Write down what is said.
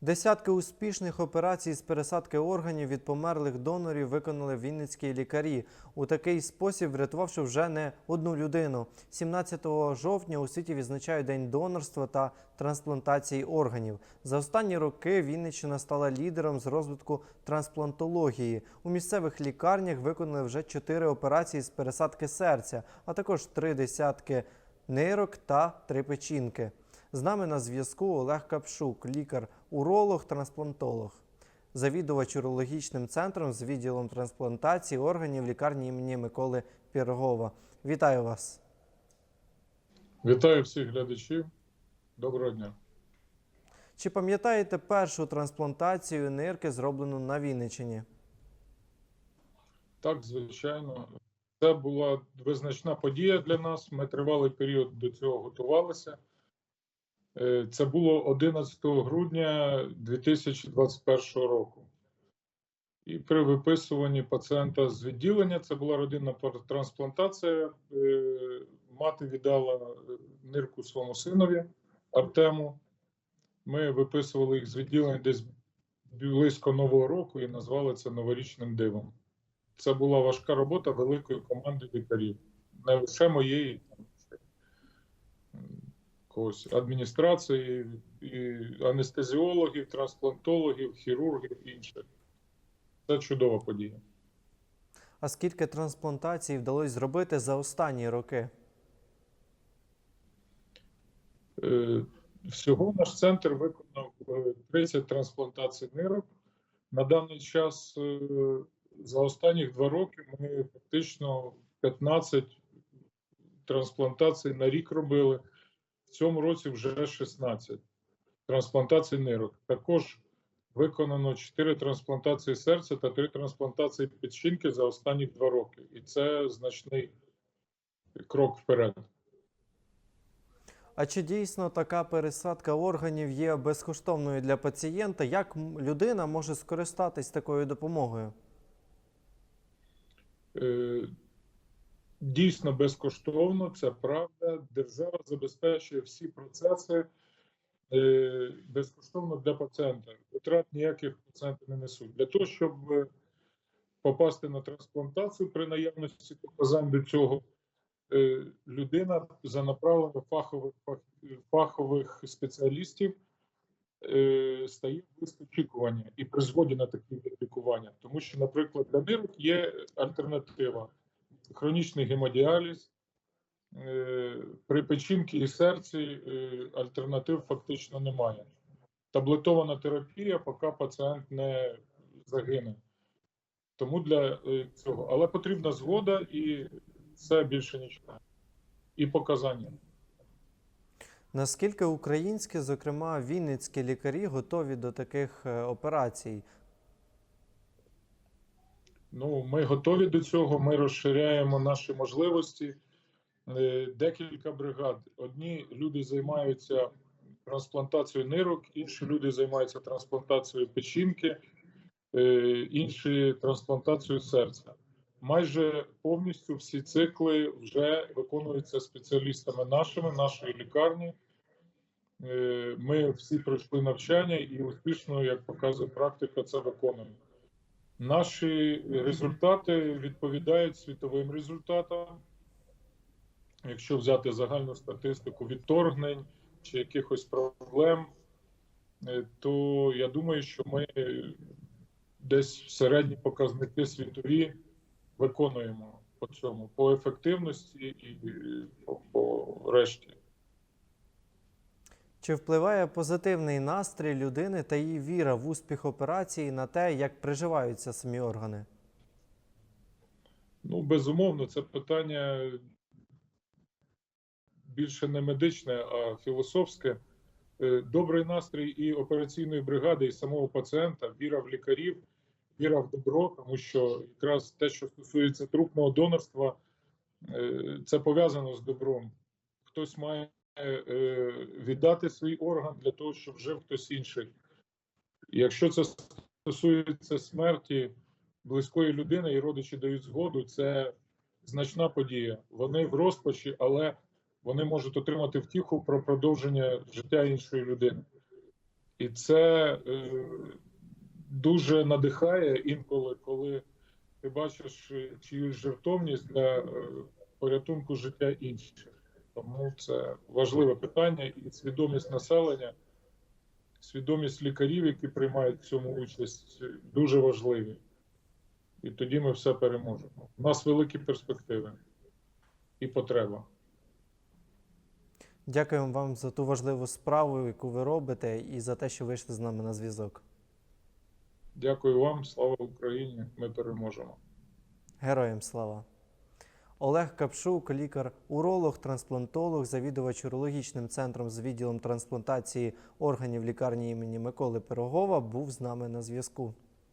Десятки успішних операцій з пересадки органів від померлих донорів виконали вінницькі лікарі. У такий спосіб врятувавши вже не одну людину. 17 жовтня у світі відзначають День донорства та трансплантації органів. За останні роки Вінниччина стала лідером з розвитку трансплантології. У місцевих лікарнях виконали вже чотири операції з пересадки серця, а також три десятки нирок та три печінки. З нами на зв'язку Олег Капшук, лікар-уролог, трансплантолог, завідувач урологічним центром з відділом трансплантації органів лікарні імені Миколи Пірогова. Вітаю вас. Вітаю всіх глядачів. Доброго дня. Чи пам'ятаєте першу трансплантацію нирки, зроблену на Вінниччині? Так, звичайно, це була визначна подія для нас. Ми тривалий період до цього готувалися. Е, Це було 11 грудня 2021 року. І при виписуванні пацієнта з відділення це була родинна трансплантація. Е, Мати віддала е, нирку своєму синові Артему. Ми виписували їх з відділення десь близько нового року і назвали це новорічним дивом. Це була важка робота великої команди лікарів, не лише моєї когось адміністрації, і анестезіологів, трансплантологів, хірургів і інших. Це чудова подія. А скільки трансплантацій вдалося зробити за останні роки? Е, Всього наш центр виконав е, 30 трансплантацій нирок. На даний час е, за останні два роки ми фактично 15 трансплантацій на рік робили. Цьому році вже 16 трансплантацій нирок. Також виконано 4 трансплантації серця та 3 трансплантації печінки за останні два роки. І це значний крок вперед. А чи дійсно така пересадка органів є безкоштовною для пацієнта? Як людина може скористатись такою допомогою? Е, Дійсно безкоштовно, це правда. Держава забезпечує всі процеси е, безкоштовно для пацієнта. Витрат ніяких пацієнти не несуть. Для того, щоб е, попасти на трансплантацію при наявності показань до цього, е, людина за направленням фахових фахових спеціалістів стає лист очікування і при згоді на такі лікування. Тому що, наприклад, для нирок є альтернатива хронічний гемодіаліз. Е, При печінці і серці е, альтернатив фактично немає. Таблетована терапія, поки пацієнт не загине. Тому для е, цього. Але потрібна згода і це більше нічого. І показання. Наскільки українські, зокрема вінницькі лікарі, готові до таких операцій? Ну, ми готові до цього. Ми розширяємо наші можливості. Е, Декілька бригад. Одні люди займаються трансплантацією нирок, інші люди займаються трансплантацією печінки, е, інші трансплантацією серця. Майже повністю всі цикли вже виконуються спеціалістами нашими, нашої лікарні. Е, Ми всі пройшли навчання і успішно, як показує практика, це виконуємо. Наші результати відповідають світовим результатам. Якщо взяти загальну статистику відторгнень чи якихось проблем, е, то я думаю, що ми десь середні показники світові виконуємо по цьому, по ефективності і по решті. Чи впливає позитивний настрій людини та її віра в успіх операції на те, як приживаються самі органи? Ну, безумовно, це питання більше не медичне, а філософське. Е, Добрий настрій і операційної бригади, і самого пацієнта, віра в лікарів, віра в добро, тому що якраз те, що стосується трупного донорства, е, це пов'язано з добром. Хтось має віддати свій орган для того, щоб жив хтось інший. Якщо це стосується смерті близької людини і родичі дають згоду, це значна подія. Вони в розпачі, але вони можуть отримати втіху про продовження життя іншої людини. І це е, дуже надихає інколи, коли ти бачиш е, чиюсь жертовність для е, порятунку життя інших. Тому це важливе питання і свідомість населення, свідомість лікарів, які приймають в цьому участь, дуже важливі. І тоді ми все переможемо. У нас великі перспективи і потреба. Дякуємо вам за ту важливу справу, яку ви робите, і за те, що вийшли з нами на зв'язок. Дякую вам, слава Україні! Ми переможемо. Героям слава! Олег Капшук, лікар-уролог, трансплантолог, завідувач урологічним центром з відділом трансплантації органів лікарні імені Миколи Пирогова, був з нами на зв'язку.